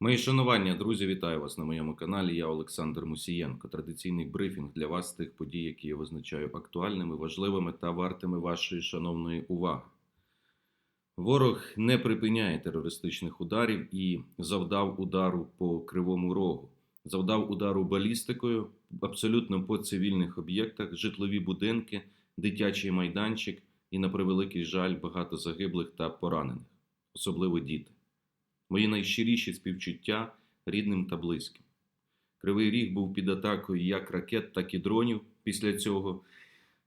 Мої шанування, друзі, вітаю вас на моєму каналі. Я Олександр Мусієнко. Традиційний брифінг для вас з тих подій, які я визначаю актуальними, важливими та вартими вашої шановної уваги. Ворог не припиняє терористичних ударів і завдав удару по кривому рогу, завдав удару балістикою абсолютно по цивільних об'єктах, житлові будинки, дитячий майданчик і, на превеликий жаль, багато загиблих та поранених, особливо діти. Мої найщиріші співчуття рідним та близьким. Кривий Ріг був під атакою як ракет, так і дронів. Після цього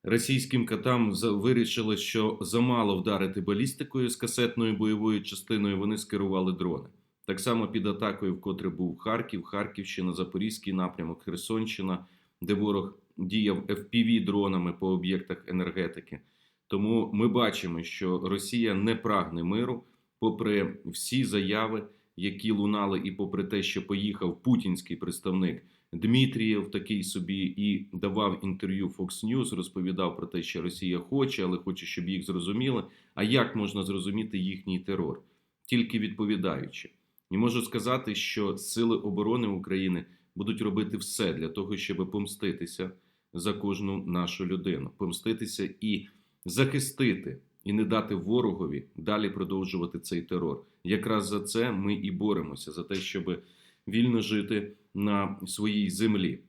російським катам вирішили, що замало вдарити балістикою з касетною бойовою частиною. Вони скерували дрони. Так само під атакою, вкотре був Харків, Харківщина, Запорізький напрямок, Херсонщина, де ворог діяв fpv дронами по об'єктах енергетики. Тому ми бачимо, що Росія не прагне миру, попри всі заяви, які лунали, і попри те, що поїхав путінський представник Дмитрієв, такий собі, і давав інтерв'ю Fox News, розповідав про те, що Росія хоче, але хоче, щоб їх зрозуміли. А як можна зрозуміти їхній терор? Тільки відповідаючи. І можу сказати, що сили оборони України будуть робити все для того, щоб помститися за кожну нашу людину, помститися і захистити і не дати ворогові далі продовжувати цей терор. Якраз за це ми і боремося, за те, щоб вільно жити на своїй землі.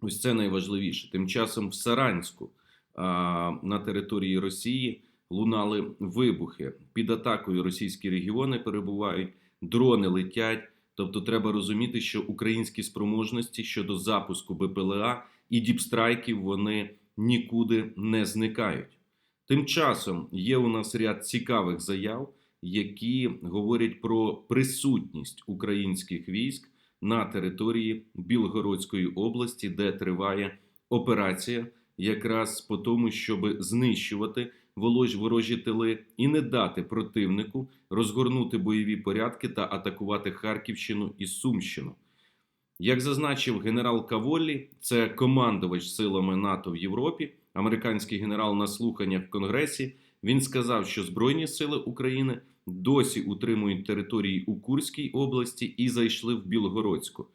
Ось це найважливіше. Тим часом в Саранську на території Росії лунали вибухи. Під атакою російські регіони перебувають, дрони летять. Тобто, треба розуміти, що українські спроможності щодо запуску БПЛА і діпстрайків вони нікуди не зникають. Тим часом є у нас ряд цікавих заяв, які говорять про присутність українських військ на території Білгородської області, де триває операція, якраз по тому, щоб знищувати ворожі тили і не дати противнику розгорнути бойові порядки та атакувати Харківщину і Сумщину. Як зазначив генерал Каволі, це командувач силами НАТО в Європі, американський генерал на слуханнях в Конгресі. Він сказав, що Збройні сили України досі утримують території у Курській області і зайшли в Білгородську.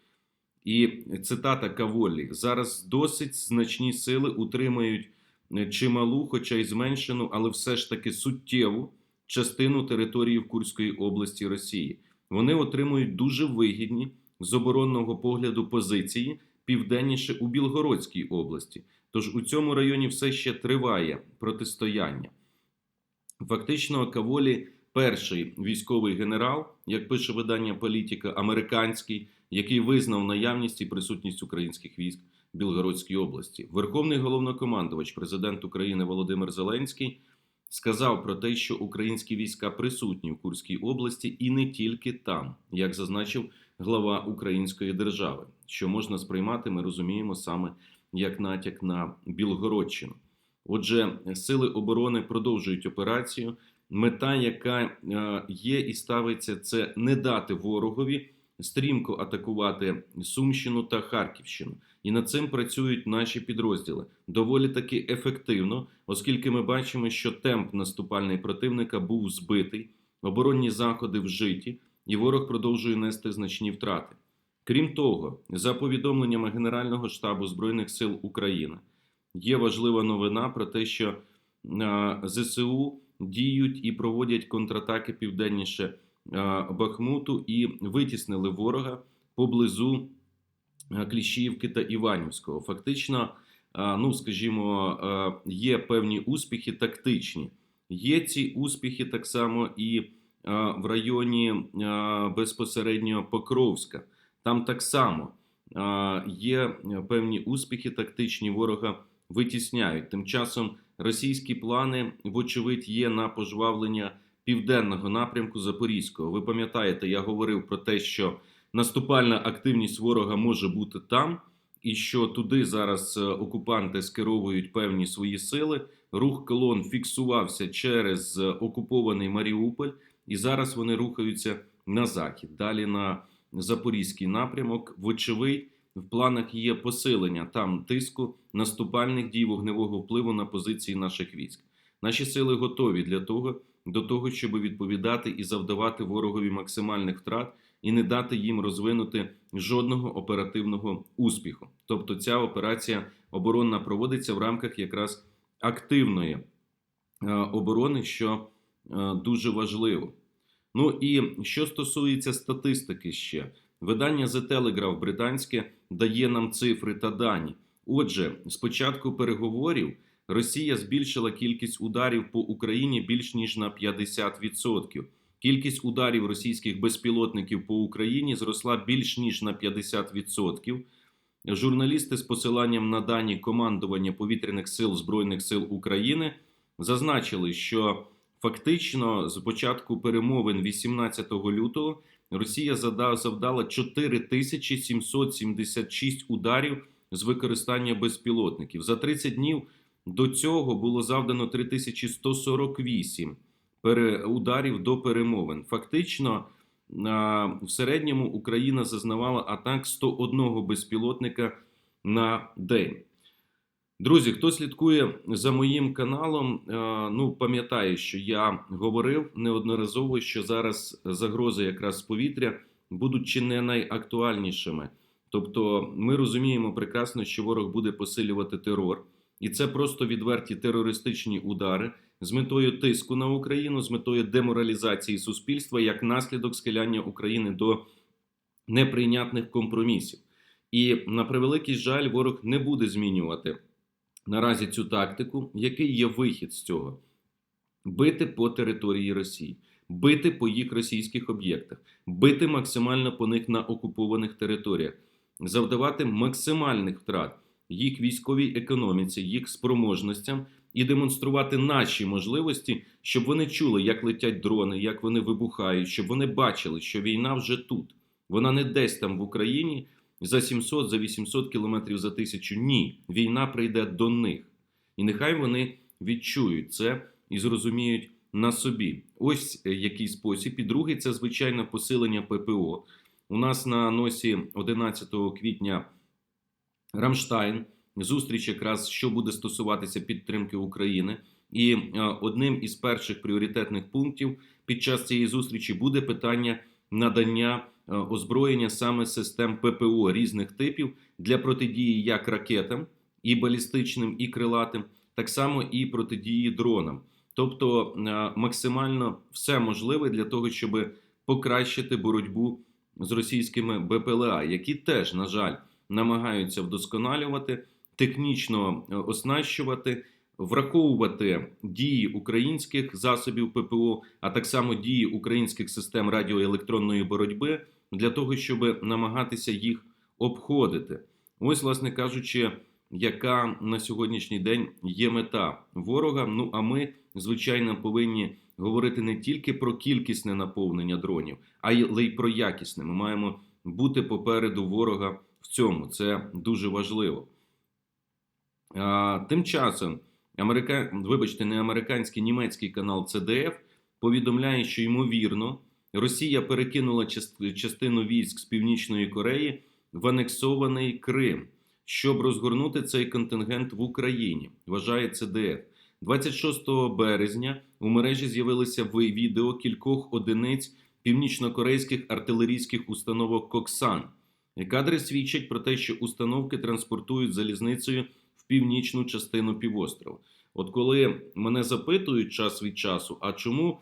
І цитата Каволі: зараз досить значні сили утримують е, чималу, хоча й зменшену, але все ж таки суттєву частину території в Курської області Росії. Вони отримують дуже вигідні з оборонного погляду позиції південніше у Білгородській області. Тож у цьому районі все ще триває протистояння. Фактично, Каволі перший військовий генерал, як пише видання Політика, американський, який визнав наявність і присутність українських військ в Білгородській області. Верховний головнокомандувач, президент України Володимир Зеленський, сказав про те, що українські війська присутні в Курській області і не тільки там, як зазначив глава Української держави, що можна сприймати, ми розуміємо саме як натяк на Білгородщину. Отже, сили оборони продовжують операцію. Мета, яка е, є і ставиться, це не дати ворогові стрімко атакувати Сумщину та Харківщину. І над цим працюють наші підрозділи доволі таки ефективно, оскільки ми бачимо, що темп наступальний противника був збитий, оборонні заходи вжиті, і ворог продовжує нести значні втрати. Крім того, за повідомленнями Генерального штабу Збройних сил України, є важлива новина про те, що е, ЗСУ діють і проводять контратаки південніше е, Бахмуту і витіснили ворога поблизу е, Кліщіївки та Іванівського. Фактично, ну скажімо, є певні успіхи тактичні. Є ці успіхи так само і в районі безпосередньо Покровська. Там так само е, є певні успіхи тактичні ворога витісняють. Тим часом російські плани, вочевидь, є на пожвавлення південного напрямку Запорізького. Ви пам'ятаєте, я говорив про те, що наступальна активність ворога може бути там, і що туди зараз е, окупанти скеровують певні свої сили. Рух колон фіксувався через е, окупований Маріуполь, і зараз вони рухаються на захід, далі на Запорізький напрямок. Вочевидь, в планах є посилення там тиску наступальних дій вогневого впливу на позиції наших військ. Наші сили готові для того, до того, щоб відповідати і завдавати ворогові максимальних втрат і не дати їм розвинути жодного оперативного успіху. Тобто, ця операція оборонна проводиться в рамках якраз активної е, оборони, що е, дуже важливо. Ну і що стосується статистики ще, видання The Telegraph британське дає нам цифри та дані. Отже, з початку переговорів Росія збільшила кількість ударів по Україні більш ніж на 50%. Кількість ударів російських безпілотників по Україні зросла більш ніж на 50%. Журналісти з посиланням на дані командування повітряних сил Збройних сил України зазначили, що фактично з початку перемовин 18 лютого Росія завдала 4776 ударів з використання безпілотників. За 30 днів до цього було завдано 3148 пере- ударів до перемовин. Фактично, в середньому Україна зазнавала атак 101 безпілотника на день. Друзі, хто слідкує за моїм каналом, е, ну пам'ятає, що я говорив неодноразово, що зараз загрози якраз з повітря будуть чи не найактуальнішими. Тобто, ми розуміємо прекрасно, що ворог буде посилювати терор, і це просто відверті терористичні удари з метою тиску на Україну, з метою деморалізації суспільства як наслідок схиляння України до неприйнятних компромісів. І на превеликий жаль, ворог не буде змінювати наразі цю тактику. Який є вихід з цього? Бити по території Росії, бити по їх російських об'єктах, бити максимально по них на окупованих територіях, завдавати максимальних втрат їх військовій економіці, їх спроможностям і демонструвати наші можливості, щоб вони чули, як летять дрони, як вони вибухають, щоб вони бачили, що війна вже тут. Вона не десь там в Україні за 700, за 800 кілометрів за тисячу. Ні, війна прийде до них. І нехай вони відчують це і зрозуміють на собі. Ось е, який спосіб. І другий це звичайно посилення ППО. У нас на носі 11 квітня Рамштайн. Зустріч, якраз що буде стосуватися підтримки України, і е, одним із перших пріоритетних пунктів під час цієї зустрічі буде питання надання е, озброєння саме систем ППО різних типів для протидії як ракетам, і балістичним, і крилатим, так само і протидії дронам. Тобто е, максимально все можливе для того, щоб покращити боротьбу з російськими БПЛА, які теж, на жаль, намагаються вдосконалювати, технічно е, оснащувати, враховувати дії українських засобів ППО, а так само дії українських систем радіоелектронної боротьби для того, щоб намагатися їх обходити. Ось, власне кажучи, яка на сьогоднішній день є мета ворога. Ну а ми, звичайно, повинні говорити не тільки про кількісне наповнення дронів, а й про якісне. Ми маємо бути попереду ворога в цьому. Це дуже важливо. Тим часом, америка... вибачте, не американський німецький канал CDF повідомляє, що ймовірно Росія перекинула частину військ з Північної Кореї в анексований Крим, щоб розгорнути цей контингент в Україні. Вважає CDF. 26 березня у мережі з'явилися ви- відео кількох одиниць північнокорейських артилерійських установок Коксан. Кадри свідчать про те, що установки транспортують залізницею північну частину півострова. От коли мене запитують час від часу, а чому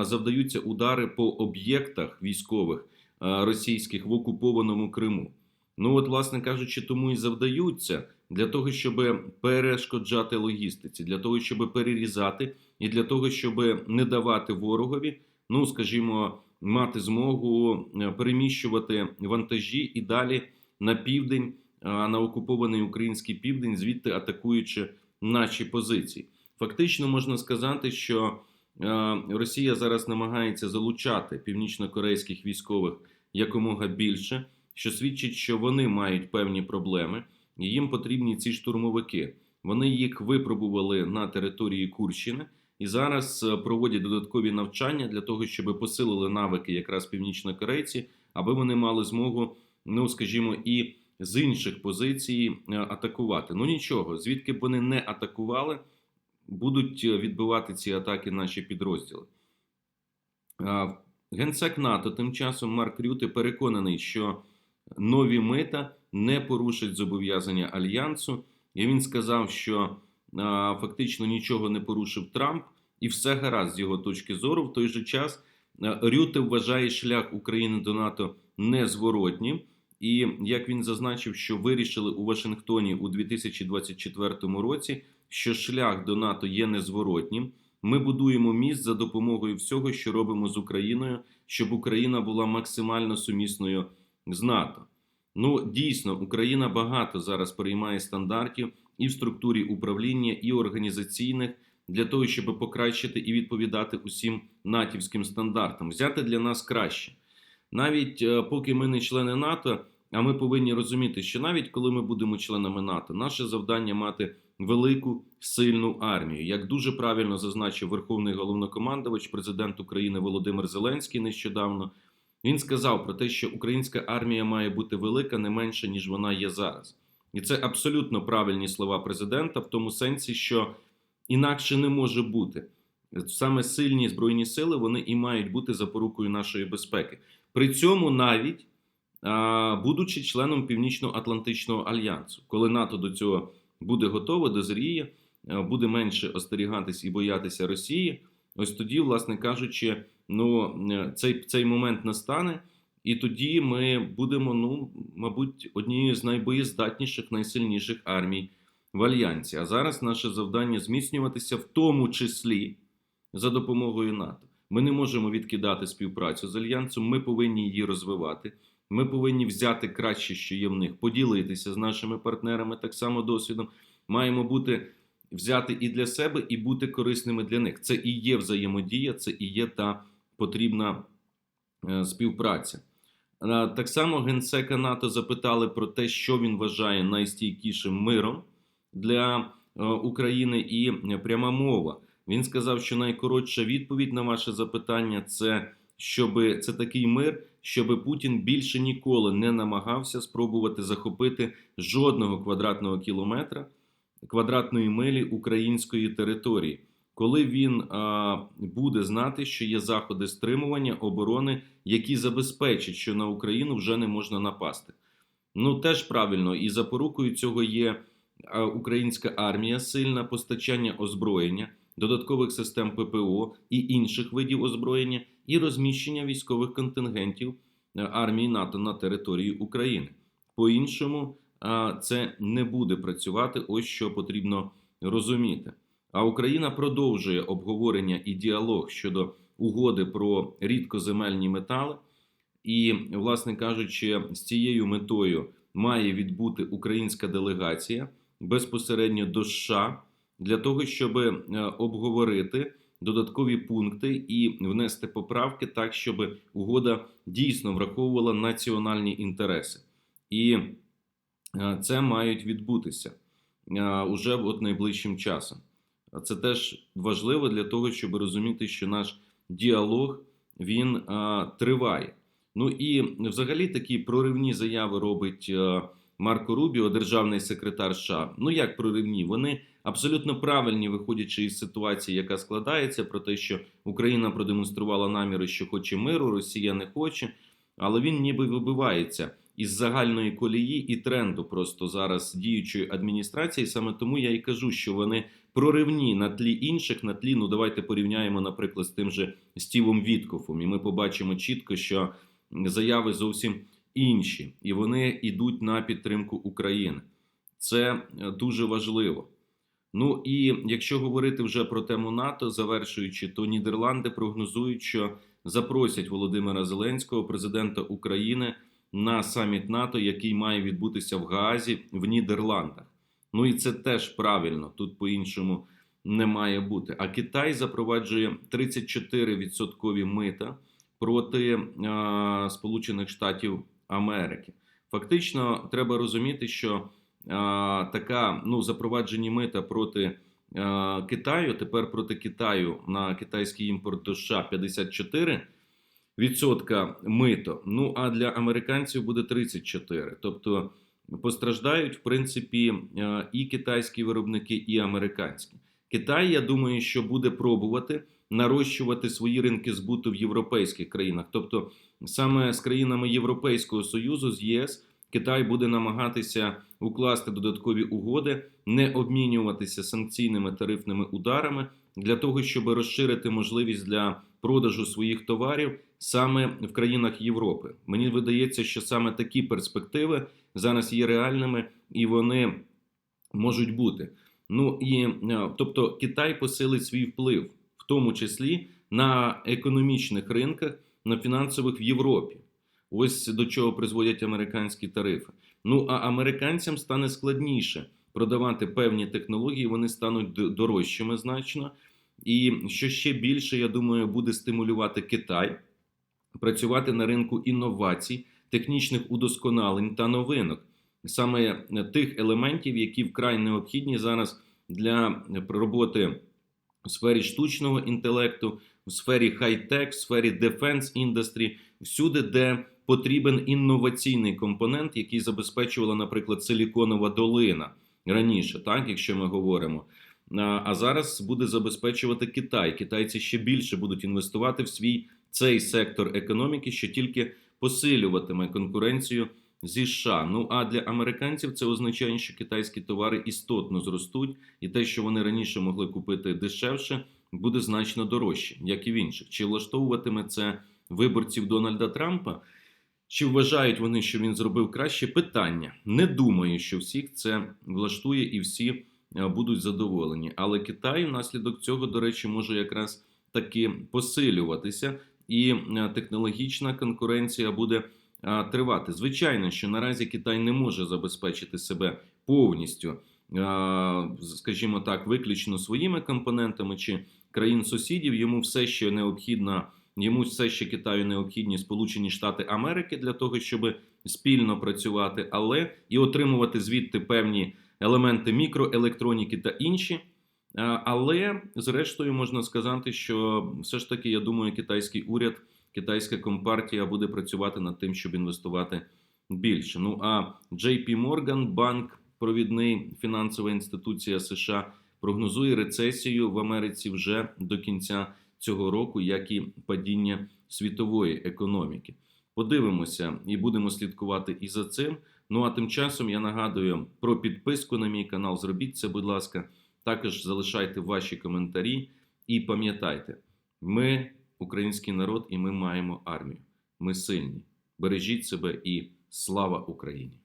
завдаються удари по об'єктах військових російських в окупованому Криму? Ну от, власне кажучи, тому і завдаються для того, щоб перешкоджати логістиці, для того, щоб перерізати, і для того, щоб не давати ворогові, ну скажімо, мати змогу е, переміщувати вантажі і далі на південь, на окупований український південь, звідти атакуючи наші позиції. Фактично можна сказати, що е, Росія зараз намагається залучати північно-корейських військових якомога більше, що свідчить, що вони мають певні проблеми, і їм потрібні ці штурмовики. Вони їх випробували на території Курщини і зараз е, проводять додаткові навчання для того, щоб посилили навики якраз північнокорейці, аби вони мали змогу, ну скажімо, і з інших позицій е, атакувати. Ну нічого, звідки б вони не атакували, будуть е, відбивати ці атаки наші підрозділи. Генсек НАТО тим часом Марк Рюте переконаний, що нові мита не порушать зобов'язання альянсу. І він сказав, що фактично нічого не порушив Трамп, і все гаразд з його точки зору. В той же час а, Рюте вважає шлях України до НАТО незворотнім. І як він зазначив, що вирішили у Вашингтоні у 2024 році, що шлях до НАТО є незворотнім. Ми будуємо міст за допомогою всього, що робимо з Україною, щоб Україна була максимально сумісною з НАТО. Ну дійсно, Україна багато зараз приймає стандартів і в структурі управління, і організаційних для того, щоб покращити і відповідати усім натівським стандартам. Взяти для нас краще. Навіть е, поки ми не члени НАТО, а ми повинні розуміти, що навіть коли ми будемо членами НАТО, наше завдання мати велику сильну армію. Як дуже правильно зазначив Верховний головнокомандувач, президент України Володимир Зеленський нещодавно. Він сказав про те, що українська армія має бути велика не менше, ніж вона є зараз. І це абсолютно правильні слова президента, в тому сенсі, що інакше не може бути. Саме сильні збройні сили вони і мають бути запорукою нашої безпеки. При цьому навіть будучи членом Північно-Атлантичного альянсу, коли НАТО до цього буде готове, дозріє, а, буде менше остерігатись і боятися Росії, ось тоді, власне кажучи, ну е, цей, цей момент настане, і тоді ми будемо, ну мабуть, однією з найбоєздатніших, найсильніших армій в альянсі. А зараз наше завдання зміцнюватися, в тому числі за допомогою НАТО. Ми не можемо відкидати співпрацю з альянсом. Ми повинні її розвивати. Ми повинні взяти краще, що є в них, поділитися з нашими партнерами так само досвідом. Маємо бути взяти і для себе, і бути корисними для них. Це і є взаємодія, це і є та потрібна е, співпраця. Е, Так само генсека НАТО запитали про те, що він вважає найстійкішим миром для е, України, і пряма мова. Він сказав, що найкоротша відповідь на ваше запитання це щоб це такий мир, щоб Путін більше ніколи не намагався спробувати захопити жодного квадратного кілометра квадратної милі української території, коли він а, буде знати, що є заходи стримування оборони, які забезпечать, що на Україну вже не можна напасти. Ну теж правильно, і запорукою цього є українська армія, сильна постачання озброєння, додаткових систем ППО і інших видів озброєння, і розміщення військових контингентів е, армії НАТО на території України. По-іншому це не буде працювати. Ось що потрібно розуміти. А Україна продовжує обговорення і діалог щодо угоди про рідкоземельні метали. І, власне кажучи, з цією метою має відбути українська делегація безпосередньо до США для того, щоб е, обговорити додаткові пункти і внести поправки так, щоб угода дійсно враховувала національні інтереси. І е, це мають відбутися е, уже от найближчим часом. Це теж важливо для того, щоб розуміти, що наш діалог він триває. Ну і взагалі такі проривні заяви робить Марко Рубіо, державний секретар США. Ну як проривні? Вони абсолютно правильні, виходячи із ситуації, яка складається, про те, що Україна продемонструвала наміри, що хоче миру, Росія не хоче, але він ніби вибивається із загальної колії і тренду просто зараз діючої адміністрації. Саме тому я і кажу, що вони проривні на тлі інших, на тлі, ну давайте порівняємо, наприклад, з тим же Стівом Віткофом, і ми побачимо чітко, що заяви зовсім інші, і вони йдуть на підтримку України. Це е, дуже важливо. Ну і якщо говорити вже про тему НАТО, завершуючи, то Нідерланди прогнозують, що запросять Володимира Зеленського, президента України, на саміт НАТО, який має відбутися в Гаазі в Нідерландах. Ну і це теж правильно, тут по-іншому не має бути. А Китай запроваджує 34% мита проти а, Сполучених Штатів Америки. Фактично, треба розуміти, що а, така ну запроваджені мита проти а, Китаю. Тепер проти Китаю на китайський імпорт до США 54 відсотка мито. Ну а для американців буде 34. Тобто постраждають в принципі е, і китайські виробники, і американські. Китай, я думаю, що буде пробувати нарощувати свої ринки збуту в європейських країнах. Тобто, саме з країнами Європейського Союзу, з ЄС, Китай буде намагатися укласти додаткові угоди, не обмінюватися санкційними тарифними ударами для того, щоб розширити можливість для продажу своїх товарів саме в країнах Європи. Мені видається, що саме такі перспективи зараз є реальними і вони можуть бути. Ну і е, тобто Китай посилить свій вплив, в тому числі на економічних ринках, на фінансових в Європі. Ось до чого призводять американські тарифи. Ну а американцям стане складніше продавати певні технології, вони стануть дорожчими значно. І що ще більше, я думаю, буде стимулювати Китай працювати на ринку інновацій, технічних удосконалень та новинок, саме тих елементів, які вкрай необхідні зараз для роботи в сфері штучного інтелекту, в сфері хай-тек, в сфері дефенс індустрі, всюди, де потрібен інноваційний компонент, який забезпечувала, наприклад, Силіконова долина раніше, так якщо ми говоримо. А зараз буде забезпечувати Китай. Китайці ще більше будуть інвестувати в свій цей сектор економіки, що тільки посилюватиме конкуренцію зі США. Ну а для американців це означає, що китайські товари істотно зростуть, і те, що вони раніше могли купити дешевше, буде значно дорожче, як і в інших. Чи влаштовуватиме це виборців Дональда Трампа? Чи вважають вони, що він зробив краще? Питання. Не думаю, що всіх це влаштує і всі е, будуть задоволені. Але Китай внаслідок цього, до речі, може якраз таки посилюватися, і е, технологічна конкуренція буде е, тривати. Звичайно, що наразі Китай не може забезпечити себе повністю, скажімо так, виключно своїми компонентами чи країн сусідів. Йому все ще необхідно. Йому все ще Китаю необхідні Сполучені Штати Америки для того, щоб спільно працювати, але і отримувати звідти певні елементи мікроелектроніки та інші. Але зрештою можна сказати, що все ж таки, я думаю, китайський уряд, китайська компартія буде працювати над тим, щоб інвестувати більше. Ну а JP Morgan, банк, провідний фінансова інституція США, прогнозує рецесію в Америці вже до кінця цього року, як і падіння світової економіки. Подивимося і будемо слідкувати і за цим. Ну а тим часом я нагадую про підписку на мій канал. Зробіть це, будь ласка. Також залишайте ваші коментарі і пам'ятайте, ми український народ, і ми маємо армію. Ми сильні. Бережіть себе і слава Україні!